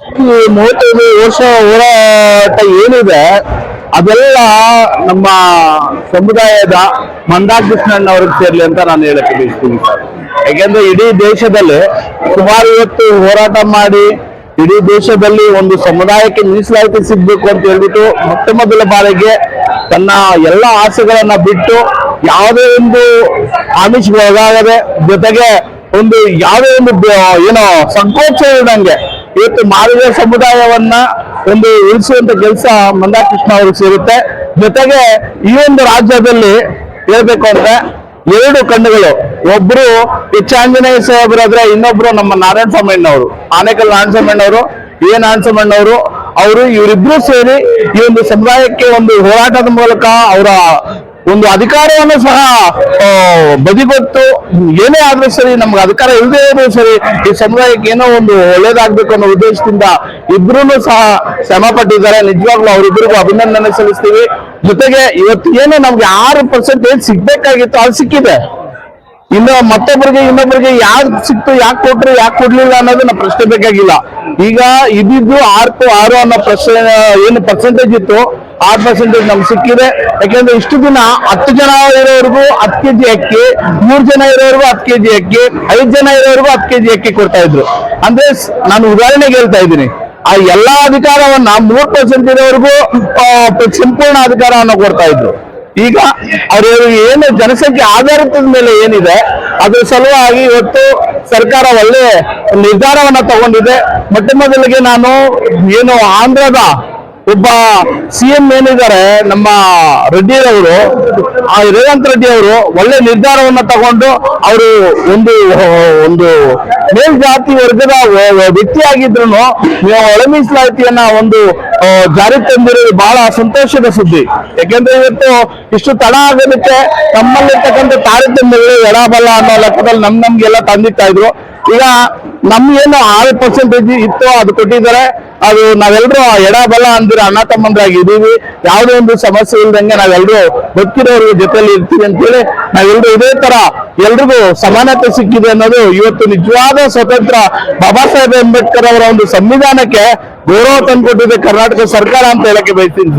ಈ ಮೂವತ್ತೈದು ವರ್ಷ ಹೋರಾಟ ಏನಿದೆ, ಅದೆಲ್ಲ ನಮ್ಮ ಸಮುದಾಯದ ಮಂದಾರ್ ಕೃಷ್ಣಣ್ಣ ಅವ್ರಿಗೆ ಸೇರ್ಲಿ ಅಂತ ನಾನು ಹೇಳಕ್ಕೆ ಬಯಸ್ತೀನಿ ಸರ್. ಯಾಕೆಂದ್ರೆ ಇಡೀ ದೇಶದಲ್ಲಿ ಸುಮಾರು ಇವತ್ತು ಹೋರಾಟ ಮಾಡಿ, ಇಡೀ ದೇಶದಲ್ಲಿ ಒಂದು ಸಮುದಾಯಕ್ಕೆ ಮೀಸಲಾತಿ ಸಿಗ್ಬೇಕು ಅಂತ ಹೇಳ್ಬಿಟ್ಟು ಮೊಟ್ಟ ಮೊದಲ ಬಾರಿಗೆ ತನ್ನ ಎಲ್ಲ ಆಸೆಗಳನ್ನ ಬಿಟ್ಟು ಯಾವುದೇ ಒಂದು ಆಮಿಷಗಳಾಗದೆ ಒಳಗಾಗದೆ ಜೊತೆಗೆ ಒಂದು ಯಾವುದೇ ಒಂದು ಏನೋ ಸಂಕೋಚ ಇಲ್ದಂಗೆ ಇವತ್ತು ಮಾದಿಗ ಸಮುದಾಯವನ್ನ ಒಂದು ಉಳಿಸುವಂತ ಕೆಲಸ ಮಂದಾಕೃಷ್ಣ ಅವ್ರಿಗೆ ಸೇರುತ್ತೆ. ಜೊತೆಗೆ ಈ ಒಂದು ರಾಜ್ಯದಲ್ಲಿ ಹೇಳ್ಬೇಕು ಅಂದ್ರೆ ಎರಡು ಕಣ್ಣುಗಳು. ಒಬ್ರು ಹೆಚ್ಚಾಂಜನೇಯ ಸಾಹೇಬ್ರಾದ್ರೆ ಇನ್ನೊಬ್ರು ನಮ್ಮ ನಾರಾಯಣ ಸ್ವಾಮಣ್ಣವರು ಆನೇಕಲ್ ನಾರಾಯಣ ಸ್ವಾಮಣ್ಣವರು ಎ ನಾರಾಯಣ ಸ್ವಾಮಣ್ಣವರು ಅವರು ಇವರಿಬ್ರು ಸೇರಿ ಈ ಒಂದು ಸಮುದಾಯಕ್ಕೆ ಒಂದು ಹೋರಾಟದ ಮೂಲಕ ಅವರ ಒಂದು ಅಧಿಕಾರವನ್ನು ಸಹ ಬದಿಗೊಟ್ಟು, ಏನೇ ಆದ್ರೂ ಸರಿ, ನಮ್ಗೆ ಅಧಿಕಾರ ಇಲ್ಲದೆ ಇದ್ರೂ ಸರಿ, ಈ ಸಮುದಾಯಕ್ಕೆ ಏನೋ ಒಂದು ಒಳ್ಳೇದಾಗ್ಬೇಕು ಅನ್ನೋ ಉದ್ದೇಶದಿಂದ ಇಬ್ರು ಸಹ ಶ್ರಮ ಪಟ್ಟಿದ್ದಾರೆ. ನಿಜವಾಗ್ಲೂ ಅವರಿಬ್ಬರಿಗೂ ಅಭಿನಂದನೆ ಸಲ್ಲಿಸ್ತೀವಿ. ಜೊತೆಗೆ ಇವತ್ತು ಏನು ನಮ್ಗೆ ಆರು ಪರ್ಸೆಂಟೇಜ್ ಸಿಗ್ಬೇಕಾಗಿತ್ತು ಅದು ಸಿಕ್ಕಿದೆ. ಇನ್ನು ಮತ್ತೊಬ್ಬರಿಗೆ ಇನ್ನೊಬ್ಬರಿಗೆ ಯಾರು ಸಿಕ್ತು, ಯಾಕೆ ಕೊಟ್ರು, ಯಾಕೆ ಕೊಡ್ಲಿಲ್ಲ ಅನ್ನೋದನ್ನ ಪ್ರಶ್ನೆ ಬೇಕಾಗಿಲ್ಲ. ಈಗ ಇದ್ದು ಆರು ಆರು ಅನ್ನೋ ಪ್ರಶ್ನೆ, ಏನು ಪರ್ಸೆಂಟೇಜ್ ಇತ್ತು ಆರ್ ಪರ್ಸೆಂಟೇಜ್ ನಮ್ಗೆ ಸಿಕ್ಕಿದೆ. ಯಾಕೆಂದ್ರೆ ಇಷ್ಟು ದಿನ ಹತ್ತು ಜನ ಇರೋವರೆಗೂ ಹತ್ತು ಕೆಜಿ ಅಕ್ಕಿ, ಮೂರು ಜನ ಇರೋವರೆಗೂ ಹತ್ತು ಕೆಜಿ ಅಕ್ಕಿ, ಐದು ಜನ ಇರೋವರೆಗೂ ಹತ್ತು ಕೆಜಿ ಅಕ್ಕಿ ಕೊಡ್ತಾ ಇದ್ರು. ಅಂದ್ರೆ ನಾನು ಉದಾಹರಣೆಗೆ ಹೇಳ್ತಾ ಇದ್ದೀನಿ. ಆ ಎಲ್ಲಾ ಅಧಿಕಾರವನ್ನ ಮೂರ್ ಪರ್ಸೆಂಟ್ ಇರೋವರೆಗೂ ಸಂಪೂರ್ಣ ಅಧಿಕಾರವನ್ನ ಕೊಡ್ತಾ ಇದ್ರು. ಈಗ ಅವರು ಏನು ಜನಸಂಖ್ಯೆ ಆಧಾರಿತದ ಮೇಲೆ ಏನಿದೆ, ಅದ್ರ ಸಲುವಾಗಿ ಇವತ್ತು ಸರ್ಕಾರ ಒಳ್ಳೆ ನಿರ್ಧಾರವನ್ನ ತಗೊಂಡಿದೆ. ಮೊಟ್ಟ ಮೊದಲಿಗೆ ನಾನು ಏನು ಆಂಧ್ರದ ಒಬ್ಬ ಸಿ ಎಂ ಏನಿದ್ದಾರೆ, ನಮ್ಮ ರೆಡ್ಡಿರವರು, ಆ ರೇವಂತ್ ರೆಡ್ಡಿ ಅವರು ಒಳ್ಳೆ ನಿರ್ಧಾರವನ್ನ ತಗೊಂಡು ಅವರು ಒಂದು ಒಂದು ಮೇಲ್ಜಾತಿ ವರ್ಗದ ವ್ಯಕ್ತಿಯಾಗಿದ್ರು ನೀವು ಒಳ ಮೀಸಲಾತಿಯನ್ನ ಒಂದು ಆ, ಜಾರಿಗೆ ತಂದಿರೋದು ಬಹಳ ಸಂತೋಷದ ಸುದ್ದಿ. ಯಾಕೆಂದ್ರೆ ಇವತ್ತು ಇಷ್ಟು ತಡ ಆಗೋದಕ್ಕೆ ನಮ್ಮಲ್ಲಿರ್ತಕ್ಕಂಥ ತಾರತಮ್ಯಗಳು ಎಡಬಲ ಅನ್ನೋ ಲೆಕ್ಕದಲ್ಲಿ ನಮ್ ನಮ್ಗೆಲ್ಲ ತಂದಿಟ್ಟ ಇದ್ರು. ಈಗ ನಮ್ಗೇನು ಆರು ಪರ್ಸೆಂಟೇಜ್ ಇತ್ತು ಅದು ಕೊಟ್ಟಿದ್ದಾರೆ. ಅದು ನಾವೆಲ್ಲರೂ ಎಡಬಲ ಅಂದಿರ ಅಣ್ಣ ತಮ್ಮಂದ್ರಾಗಿ ಇದೀವಿ ಯಾವುದೇ ಒಂದು ಸಮಸ್ಯೆ ಇಲ್ದಂಗೆ ನಾವೆಲ್ಲರೂ ಬದುಕಿರೋರ ಜೊತೆಲಿ ಇರ್ತೀವಿ ಅಂತೇಳಿ ನಾವೆಲ್ಲರೂ ಇದೇ ತರ ಎಲ್ರಿಗೂ ಸಮಾನತೆ ಸಿಕ್ಕಿದೆ ಅನ್ನೋದು ಇವತ್ತು ನಿಜವಾದ ಸ್ವತಂತ್ರ ಬಾಬಾ ಸಾಹೇಬ್ ಅಂಬೇಡ್ಕರ್ ಅವರ ಒಂದು ಸಂವಿಧಾನಕ್ಕೆ ಗೌರವ ತಂದುಕೊಟ್ಟಿದೆ ಕರ್ನಾಟಕ ಸರ್ಕಾರ ಅಂತ ಹೇಳಕ್ಕೆ ಬಯಸ್ತೀನಿ